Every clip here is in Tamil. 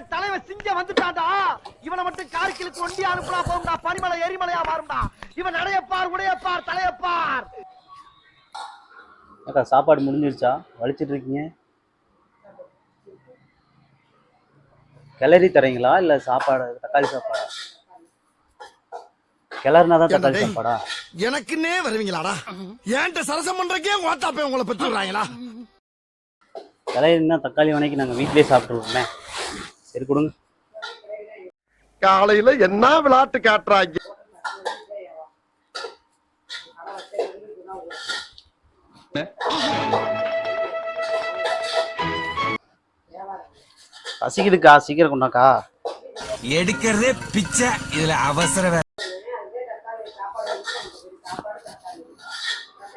என் தலைவன் சிங்கம் வந்துட்டான்டா. இவனை மட்டும் கார்கிலுக்கு ஒண்டி அனுப்புனா போகும்டா. பனிமலை எரிமலையா மாறும்டா. இவன் நடையப்பார் உடையப்பார் தலையப்பார். அக்கா சாப்பாடு முடிஞ்சிருச்சா? வலிச்சிட்டு இருக்கீங்க? கிளறி தரீங்களா? இல்ல சாப்பாடு தக்காளி சாப்பாடா? கிளறினா தான் தக்காளி என்னடே? சாப்பாடா? எனக்குன்னே வருவீங்களாடா? ஏன்ட்ட சரசம் பண்றக்கே ஓட்டாப்பே உங்களை பெற்றுறாங்களா கிளறினா தக்காளி வணக்கி நாங்க வீட்லயே சாப்பிட்டுருவோமே. சரி கொடுங்க. காலையில என்ன விளையாட்டு காட்டுறாங்க? பசிக்குதுக்கா சீக்கிரம் கொண்டாக்கா. எடுக்கிறதே பிச்சை. இதுல அவசர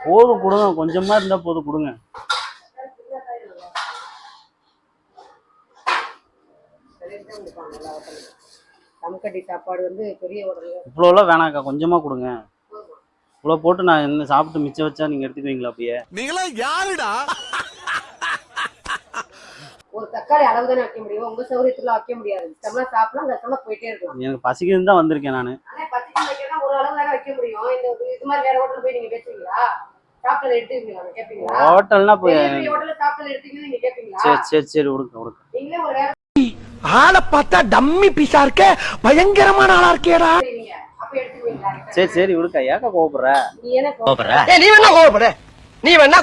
போதும் கொடுங்க. கொஞ்சமா இருந்தா போதும் கொடுங்க. தம்கட்டி சாப்பாடு வந்து பெரிய உடல் இவ்வளோலாம் வேணாக்கா கொஞ்சமா கொடுங்க. இவ்வளோ போட்டு நான் என்ன சாப்பிட்டு மிச்சம் வச்சா நீங்க எடுத்துக்குவீங்களா அப்படியே? நீங்களா யாருடா? ஒரு தக்காளி அளவு தானே வைக்க முடியும். உங்க சௌகரியத்துல வைக்க முடியாது. இஷ்டம்னா சாப்பிடலாம் கஷ்டமா போயிட்டே இருக்கும் எனக்கு பசிக்குதுன்னு தான் வந்திருக்கேன் நான். பச்சை வைக்கிறதா ஒரு அளவு தானே வைக்க முடியும். இந்த இது- மாதிரி வேற ஹோட்டல் போய் நீங்க பேசுவீங்களா சாப்பிட்டது எடுத்துக்கீங்களா கேப்பீங்களா? ஹோட்டல்னா போய் ஹோட்டல்ல சாப்பிட்டது எடுத்துக்கீங்கன்னு நீங்க கேப்பீங்களா? சரி சரி சரி கொடுங்க கொடுங்க நீங்களே ஒரு ஆளை பார்த்தா டம்மி பீஸா இருக்க பயங்கரமான ஆளா இருக்கேடா. சரி சரி விடுக்கா. ஏக்கா கோவப்படுற? நீ என்ன கோவப்படுற? நீ வேணா கோவப்படு. நீ வேணா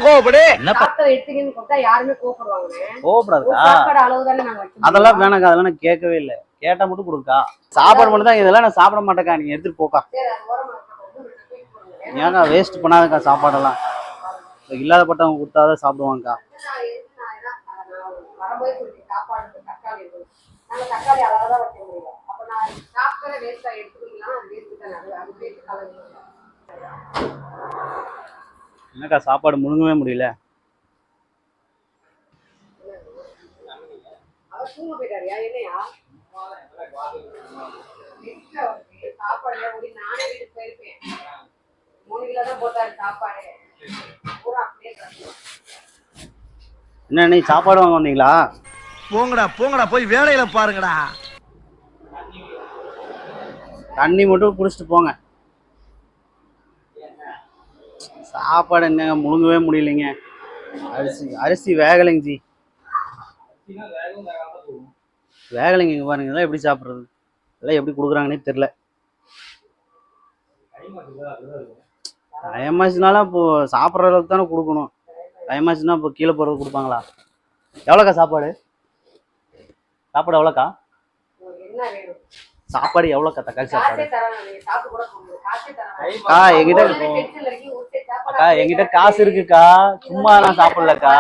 வைக்க முடியும். அதெல்லாம் வேணாக்கா அதெல்லாம் நான் கேட்கவே இல்லை. கேட்டா மட்டும் கொடுக்கா. சாப்பாடு மட்டும் தான் இதெல்லாம் நான் சாப்பிட மாட்டேக்கா. நீங்க எடுத்துட்டு போக்கா. ஏக்கா வேஸ்ட் பண்ணாதக்கா சாப்பாடெல்லாம். இல்லாதப்பட்டவங்க கொடுத்தாதான் சாப்பிடுவாங்கக்கா. நாங்க தக்காளி அளவா தான் வைக்க முடியும். அப்ப நான்? அது தானே. அது- அது waste கலந்து இல்லை. என்னக்கா சாப்பாடு முழுங்கவே முடியல அவர் தூங்க போயிட்டாருயா, என்னையா? ஊறி நானே வீட்டுக்கு போயிருப்பேன். மூணு கிலோ தான் போட்டாரு சாப்பாடு பூரா அப்படியே. என்ன நீ சாப்பாடு வாங்க வந்தீங்களா போங்கடா போங்கடா போய் வேலையில பாருங்கடா. தண்ணி மட்டும் குடிச்சிட்டு போங்க. சாப்பாடு என்னங்க முழுங்கவே முடியலைங்க. அரிசி அரிசி வேகலைங்க ஜி. வேகலைங்க இங்கே பாருங்க இதெல்லாம் எப்படி சாப்பிட்றது? இதெல்லாம் எப்படி கொடுக்குறாங்கன்னே தெரில டயமாச்சுனாலும் இப்போ சாப்பிட்ற அளவுக்கு தானே கொடுக்கணும். டயமாச்சுன்னா இப்போ கீழே போகிறது கொடுப்பாங்களா? எவ்வளோக்கா சாப்பாடு? சாப்பாடு எவ்வளோக்கா? உங்களுக்கு என்ன வேணும்? சாப்பாடு எவ்வளோக்கா தக்காளி சாப்பாடு? தரேன் நீங்க சாப்பிட்டு கூட போங்க. காசே தரேன் அக்கா சாப்பாடு அக்கா என்கிட்ட காசு இருக்குக்கா. சும்மா நான் சாப்பிடலக்கா.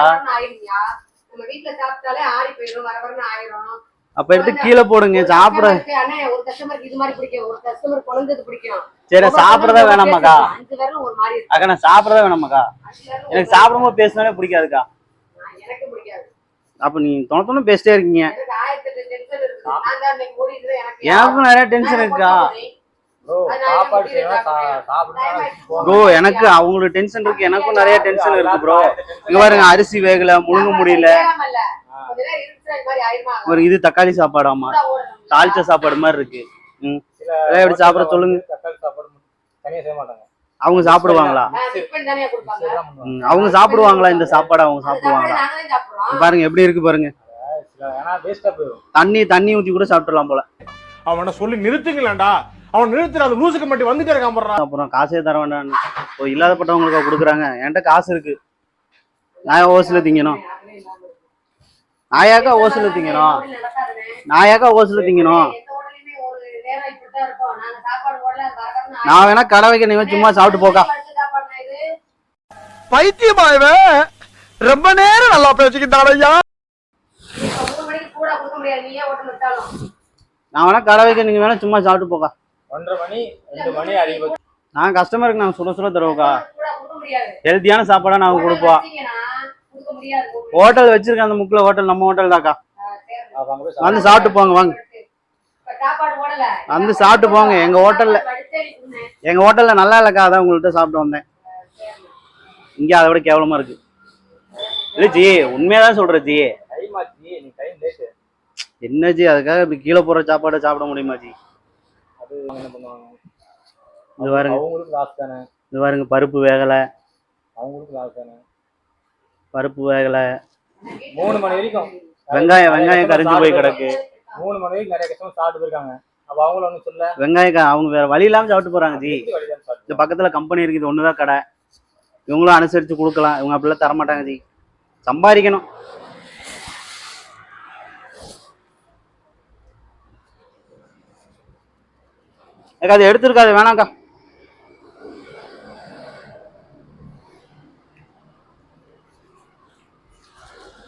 அப்ப எடுத்து கீழே போடுங்க சாப்பிட ஒரு கஸ்டமருக்கு இது மாதிரி பிடிக்கும். ஒரு கஸ்டமர் குழந்தது பிடிக்கும். சரி சாப்பிடறதா வேணாமாக்கா. அஞ்சு விரலும் ஒரு மாதிரி இருக்கு. அக்கா நான் சாப்பிடறதா வேணாமாக்கா. எனக்கு சாப்பிடும்போது பேசினாலே பிடிக்காதுக்கா. மாதிரி. எனக்கு பிடிக்காது. அப்ப நீ தொண தொண பேசிட்டே இருக்கீங்க எனக்கு ஆயிரத்தி எட்டு டென்ஷன் இருக்குது நான் தான் இன்னைக்கு ஓடிட்டு எனக்கு எனக்கும் நிறைய டென்ஷன் இருக்கா? ப்ரோ எனக்கு அவங்களுக்கு டென்ஷன் இருக்கு. எனக்கும் நிறைய டென்ஷன் இருக்கு ப்ரோ. இங்க பாருங்க அரிசி வேகல முழுங்க முடியல. ஒரு இது தக்காளி சாப்பாடாமா? தாளிச்ச சாப்பாடு மாதிரி இருக்கு. ம். எப்படி சாப்பிட சொல்லுங்க. தக்காளி சாப்பாடு தனியா செய்ய மாட்டாங்க. அவங்க சாப்பிடுவாங்களா? அவங்க சாப்பிடுவாங்களா இந்த சாப்பாடு அவங்க சாப்பிடுவாங்களா? பாருங்க எப்படி இருக்கு பாருங்க. தண்ணி தண்ணி ஊத்தி கூட சாப்பிட்டுலாம் போல. அவனை சொல்லி நிறுத்துங்களேன்டா. அவன் நிறுத்துற அந்த லூசுக்கு மட்டும் வந்துட்டே இருக்கான் போடுறான் அப்புறம் காசே தர வேண்டாம் இல்லாதப்பட்டவங்களுக்கு கொடுக்குறாங்க. என்கிட்ட காசு இருக்கு. நான் ஓசில திங்கணும். நான் ஏக்கா ஓசில திங்கணும். நான் ஏக்கா ஓசில திங்கணும். நான் வேணா கடை வைக்க நீங்க சும்மா சாப்பிட்டு போக்கா. பைத்தியமா இவன் ரொம்ப நேரம் நல்லா பேசிக்கிட்டான் ஐயா. நான் வேணா கடை வைக்க நீங்க வேணா சும்மா சாப்பிட்டு போக்கா. ஒன்றரை மணி ரெண்டு மணி அதிகபட்சம் நான் கஸ்டமருக்கு நான் சுட சுட தருவோக்கா. ஹெல்த்தியான சாப்பாடா நாங்க கொடுப்போம் ஹோட்டல் வச்சிருக்கேன்? அந்த முக்கில் ஹோட்டல் நம்ம ஹோட்டல் தாக்கா. வந்து சாப்பிட்டு போங்க வாங்க. இப்ப சாப்பாடு போடல. வந்து சாப்பிட்டு போங்க. எங்க ஹோட்டல்ல எங்க ஹோட்டல்ல நல்லா இல்லக்கா அதான் உங்கள்கிட்ட சாப்பிட்டு வந்தேன். இங்க அதை விட கேவலமா இருக்கு. இல்ல ஜி உண்மையா தான் சொல்றேன் ஜி. என்ன ஜி அதுக்காக இப்படி கீழே போற சாப்பாடை சாப்பிட முடியுமா ஜி? அது என்ன பண்ணுவாங்க? இது பாருங்க. அவங்களுக்கு லாஸ் தானே. இது பாருங்க பருப்பு வேகலை. அவங்களுக்கு லாஸ் தானே. பருப்பு வேகலை. மூணு மணி வரைக்கும். வெங்காயம் வெங்காயம் கரைஞ்சு போய் கிடக்கு. மூணு மணி வரைக்கும் நிறைய கஸ்டமர் சாப்பிட்டு போயிருக்காங்க. அப்ப அவங்கள ஒன்றும் சொல்ல வெங்காயம் க- அவங்க வேற வழி இல்லாம சாப்பிட்டு போறாங்க ஜி. இந்த பக்கத்துல கம்பெனி இருக்குது ஒண்ணுதான் கடை. இவங்களும் அனுசரிச்சு கொடுக்கலாம். இவங்க அப்படிலாம் தர மாட்டாங்க ஜி. சம்பாதிக்கணும். ஏக்கா அது எடுத்துருக்காது வேணாம்க்கா.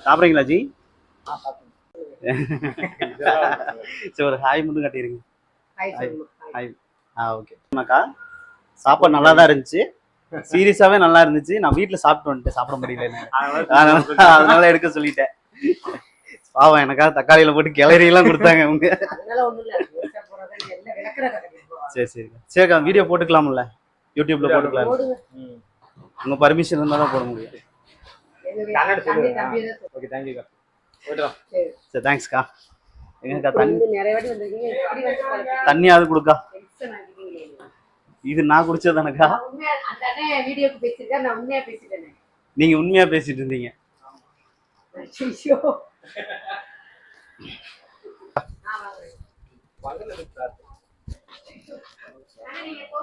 சாப்பிட்றீங்களா ஜி? சரி ஒரு ஹாய் மட்டும் கட்டிடுங்க. ஹாய் ஆ ஓகே. அக்கா சாப்பாடு நல்லா தான் இருந்துச்சு. சீரியஸாவே நல்லா இருந்துச்சு. நான் வீட்ல சாப்பிட்டு வந்துட்டேன். சாப்பிட முடியல அதனால எடுக்க சொல்லிட்டேன். பாவம் எனக்காக தக்காளியில போட்டு கிளறி எல்லாம் கொடுத்தாங்க அவங்க அதனால ஒண்ணும் இல்ல வேஸ்டா போறதா எல்லாம் விளக்குற கதை சரி சரி. சரிக்கா வீடியோ போட்டுக்கலாம்ல. யூடியூப்ல போட்டுக்கலாம் உங்க பர்மிஷன் இருந்தா தான் போட முடியும். ஓகே தேங்க்யூக்கா. சரி. சரி தேங்க்ஸ்க்கா எங்கக்கா தண்ணி தண்ணியாவது கொடுக்கா. இது நான் உண்மையா பேசிட்டேனே. நீங்க உண்மையா பேசிட்டு இருந்தீங்க. ஐயோ Cuk, 面多